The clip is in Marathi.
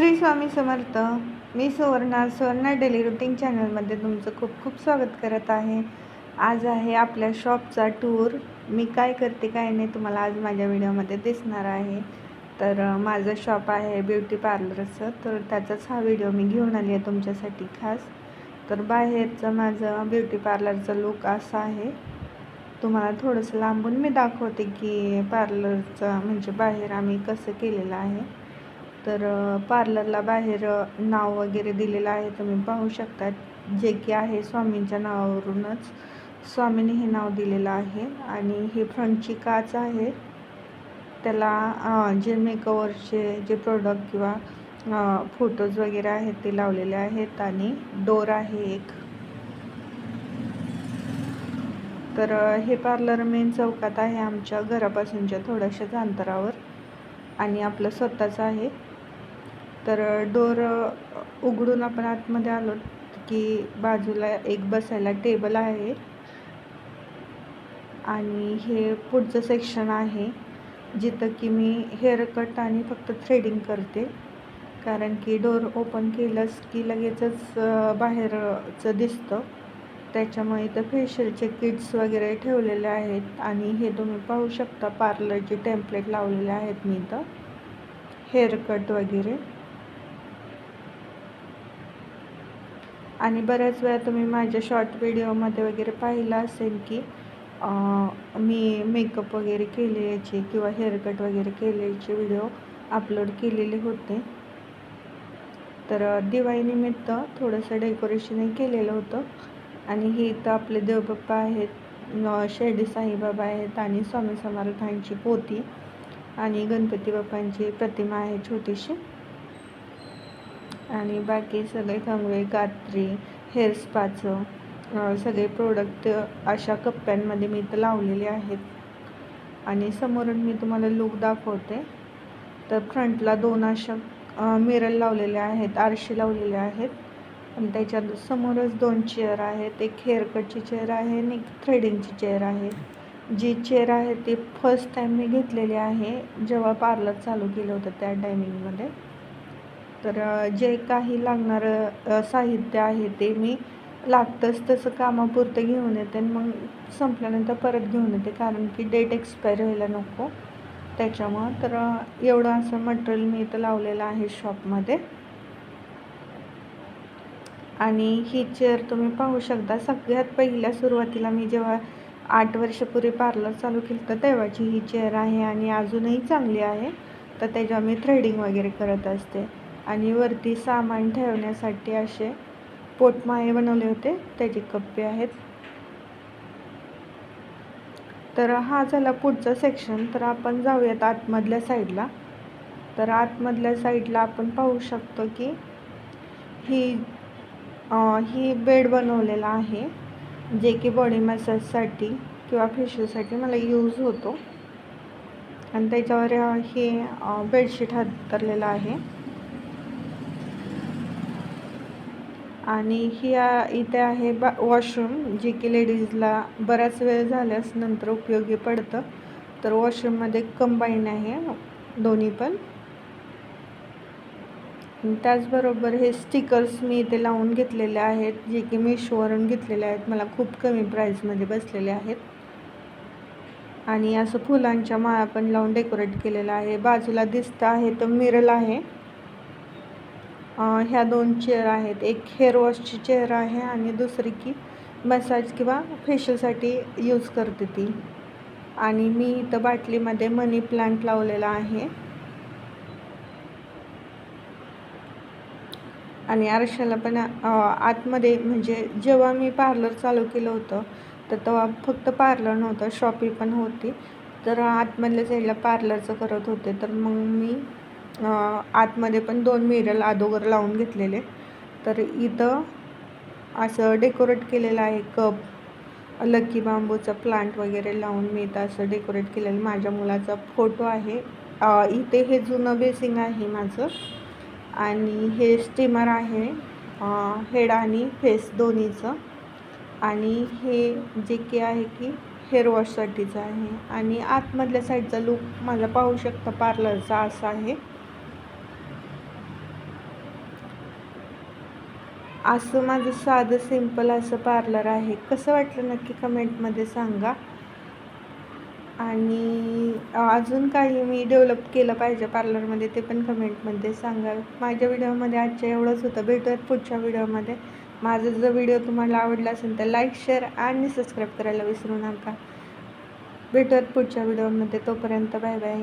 श्री स्वामी समर्थ मी सुवर्णा सुवर्णा डेली रुटीन चॅनलमध्ये तुमचं खूप खूप स्वागत करत आहे. आज आहे आपल्या शॉपचा टूर. मी काय करते काय नाही तुम्हाला आज माझ्या व्हिडिओमध्ये दिसणार आहे. तर माझं शॉप आहे ब्युटी पार्लरचं. तर त्याचाच हा व्हिडिओ मी घेऊन आली आहे तुमच्यासाठी खास. तर बाहेरचं माझं ब्युटी पार्लरचं लुक असं आहे. तुम्हाला थोडंसं लांबून मी दाखवते की पार्लरचं म्हणजे बाहेर आम्ही कसं केलेलं आहे. तर पार्लरला बाहेर नाव वगैरे दिलेलं आहे तुम्ही पाहू शकता जे की आहे स्वामींच्या नावावरूनच. स्वामींनी हे नाव दिलेलं आहे आणि हे फ्रंटची काच आहे. त्याला जे मेकओवरचे जे प्रोडक्ट किंवा फोटोज वगैरे आहेत ते लावलेले आहेत आणि डोर आहे एक. तर हे पार्लर मेन चौकात आहे आमच्या घरापासूनच्या थोड्याशाच अंतरावर आणि आपलं स्वतःचं आहे. तर डोर उघडून आपण आतमध्ये आलो की बाजूला एक बसायला टेबल आहे. आणि हे पुढचं सेक्शन आहे जिथं की मी हेअर कट आणि फक्त थ्रेडिंग करते. कारण की डोर ओपन केलंच की लगेचच बाहेरचं दिसतं. त्याच्यामुळे इथं फेशियलचे किट्स वगैरे ठेवलेले आहेत आणि हे तुम्ही पाहू शकता पार्लरचे टेम्पलेट लावलेले आहेत मी इथं. हेअर कट वगैरे. आणि बऱ्याच वेळा तुम्ही माझ्या शॉर्ट व्हिडिओमध्ये वगैरे पाहिलं असेल की मी मेकअप वगैरे केलेचे किंवा हेअरकट वगैरे केलेचे व्हिडिओ अपलोड केलेले होते. तर दिवाळीनिमित्त थोडंसं डेकोरेशनही केलेलं होतं. आणि हे इथं आपले देवबाप्पा आहेत शिर्डी साईबाबा आहेत आणि स्वामी समर्थांची पोती आणि गणपती बाप्पांची प्रतिमा आहे छोटीशी. आणि बाकी सगळे कंगवे कात्री हेअर स्पाचं सगळे प्रोडक्ट अशा कप्प्यांमध्ये मी इथं लावलेले आहेत. आणि समोरून मी तुम्हाला लुक दाखवते. तर फ्रंटला दोन अशा मिरर लावलेले आहेत आरशी लावलेले आहेत. आणि त्याच्या समोरच दोन चेअर आहेत एक हेअरकटची चेअर आहे आणि एक थ्रेडिंगची चेअर आहे. जी चेअर आहे ती फर्स्ट टाईम मी घेतलेली आहे जेव्हा पार्लर चालू केलं होतं त्या टायमिंगमध्ये तर जे काही लागणारं साहित्य आहे ते मी लागतंच तसं कामापुरतं घेऊन येते आणि मग संपल्यानंतर परत घेऊन येते कारण की डेट एक्सपायर व्हायला नको. त्याच्यामुळं तर एवढं असं मटेरियल मी इथं लावलेलं आहे शॉपमध्ये. आणि ही चेअर तुम्ही पाहू शकता सगळ्यात पहिल्या सुरुवातीला मी जेव्हा आठ वर्षापूर्वी पार्लर चालू केलं तर तेव्हाची ही चेअर आहे आणि अजूनही चांगली आहे. तर त्याच्यावर मी थ्रेडिंग वगैरे करत असते. आणि वरती सामान ठेवण्यासाठी असे पोटमाळे बनवले होते. त्याचे कप्पे आहेत. तर हा झाला पुढचा सेक्शन तर आपण जाऊयात आतमधल्या साईडला तर आतमधल्या साईडला आपण पाहू शकतो की ही आ, ही बेड बनवलेला आहे जे की बॉडी मसाजसाठी किंवा फेशियलसाठी मला यूज होतो. आणि त्याच्यावर हे बेडशीट हातरलेलं आहे. आणि ही आ- इथे आहे बा वॉशरूम जे की लेडीजला बराच वेळ झाल्यास नंतर उपयोगी पडतं. तर वॉशरूममध्ये कंबाईन आहे दोन्ही पण. त्याचबरोबर हे स्टिकर्स मी इथे लावून घेतलेले आहेत जे की मिशोवरून घेतलेले आहेत. मला खूप कमी प्राईजमध्ये बसलेले आहेत. आणि असं फुलांच्या माळा पण लावून डेकोरेट केलेलं आहे. बाजूला दिसतं आहे तर मिरल आहे. ह्या दोन चेअर आहेत. एक हेअर वॉशची चेअर आहे आणि दुसरी की मसाज किंवा फेशियलसाठी यूज करते ती. आणि मी इथं बाटलीमध्ये मनी प्लांट लावलेला आहे. आणि आरशाला पण आतमध्ये म्हणजे जेव्हा मी पार्लर चालू केलं होतं तर तेव्हा फक्त पार्लर नव्हतं शॉपी पण होती. तर आतमधल्या साईडला पार्लरचं करत होते. तर मग मी आतमध्ये पण दोन मिरर अगोदर लावून घेतलेले. तर इथं असं डेकोरेट केलेलं आहे कप लकी बांबूचा प्लांट वगैरे लावून मी इथं असं डेकोरेट केलेलं. माझ्या मुलाचा फोटो आहे. इथे हे जुनं बेसिंग आहे माझं. आणि हे स्टीमर आहे. हेड आणि फेस दोन्हीचं. आणि हे जे की आहे की हेअर वॉशसाठीचं आहे. आणि आतमधल्या साईडचा लुक माझा पाहू शकता पार्लरचा असा आहे. असं माझं साधं सिंपल असं पार्लर आहे. कसं वाटलं नक्की कमेंटमध्ये सांगा. आणि अजून काही मी डेव्हलप केलं पाहिजे पार्लरमध्ये ते पण कमेंटमध्ये सांगा. माझ्या व्हिडिओमध्ये आजच्या एवढंच होतं. भेटूयात पुढच्या व्हिडिओमध्ये माझा जर व्हिडिओ तुम्हाला आवडला असेल तर लाईक शेअर आणि सबस्क्राईब करायला विसरू नका. भेटूयात पुढच्या व्हिडिओमध्ये तोपर्यंत बाय बाय